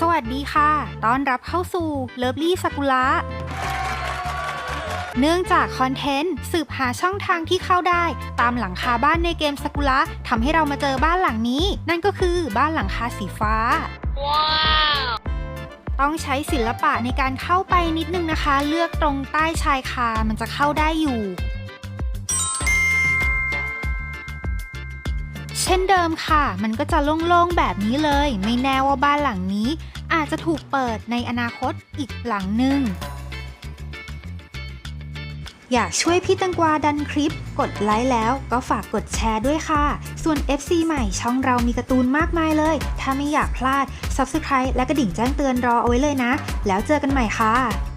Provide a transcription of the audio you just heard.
สวัสดีค่ะ ต้อนรับเข้าสู่เลิฟลี่สกุละเนื่องจากคอนเทนต์สืบหาช่องทางที่เข้าได้ ตามหลังคาบ้านในเกมสกุละทำให้เรามาเจอบ้านหลังนี้ นั่นก็คือบ้านหลังคาสีฟ้า ว้าว ต้องใช้ศิลปะในการเข้าไปนิดนึงนะคะ เลือกตรงใต้ชายคามันจะเข้าได้อยู่ เช่นเดิมค่ะ มันก็จะโล่งๆแบบนี้เลย ไม่แน่ว่าบ้านหลังนี้ อาจจะถูกเปิดในอนาคตอีกหลังหนึ่ง อยากช่วยพี่ตังกวาดันคลิป กดไลค์แล้วก็ฝากกดแชร์ด้วยค่ะ ส่วน FC ใหม่ช่องเรามีการ์ตูนมากมายเลย ถ้าไม่อยากพลาด Subscribe และกระดิ่งแจ้งเตือนรอเอาไว้เลยนะ แล้วเจอกันใหม่ค่ะ